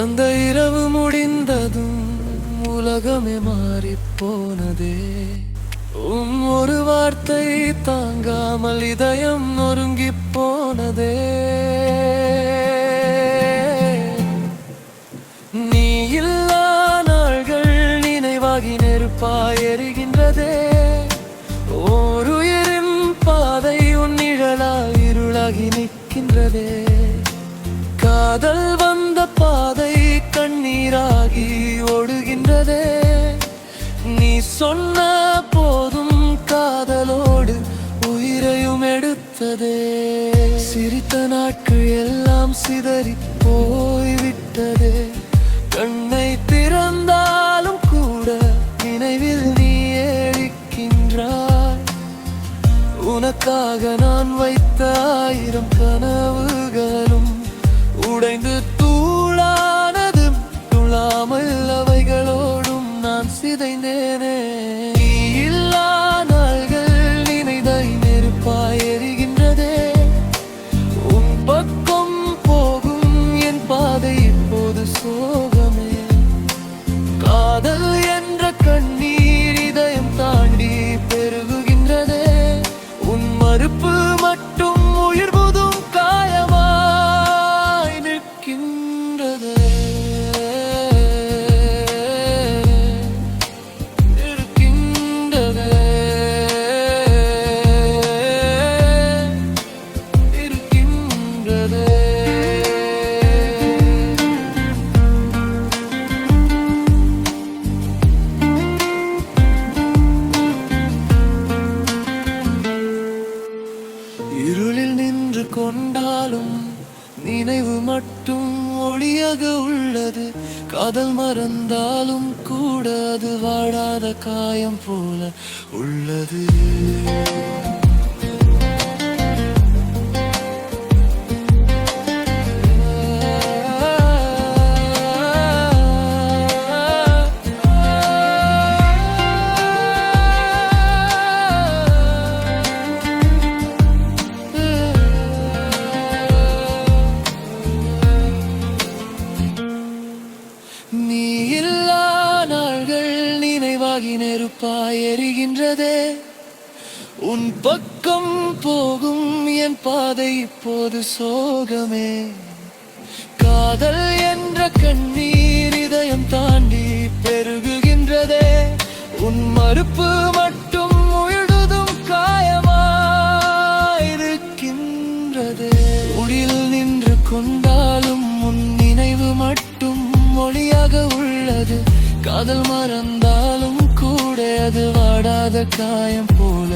அந்த இரவு முடிந்ததும் உலகமே மாறி போனதே. உம் ஒரு வார்த்தை தாங்காமல் இதயம் நொறுங்கி போனதே. நீ இல்லா நாள்கள் நினைவாகி நெருப்பா எரிகின்றதே. ஓர் உயிரின் பாதை உன் நிழலால் இருளாகி நிற்கின்றதே. காதல் வந்த பாதை கண்ணீராகி ஓடுகின்றதே. சொன்ன போதும் காதலோடு உயிரையும் எடுத்ததே. சிரித்த நாட்கள் எல்லாம் சிதறி போய்விட்டதே. கண்ணை திறந்தாலும் கூட நினைவில் நீ ஏழிக்கின்றாய். உனக்காக நான் வைத்த ஆயிரம் கனவு சிதைந்தேனே நீ இருளில் நின்று கொண்டாலும் நினைவு மட்டும் ஒளியாக உள்ளது. காதல் மறந்தாலும் கூட அது வாடாத காயம் போல உள்ளது. நினைவாகி நெருப்பாய் எரிகின்றதே. உன் பக்கம் போகும் என் பாதை இப்போது சோகமே. காதல் என்ற கண்ணீர் இதயம் தாண்டி பெருகுகின்றதே. உன் மறுப்பு மட்டும் முழுதும் காயமாயிருக்கின்றதே. ஒளியில் நின்று கொண்டாலும் உன் நினைவு மட்டும் மொழியாக உள்ளது. காதல் மறந்தாலும் கூட அது வாடாத காயம் போல.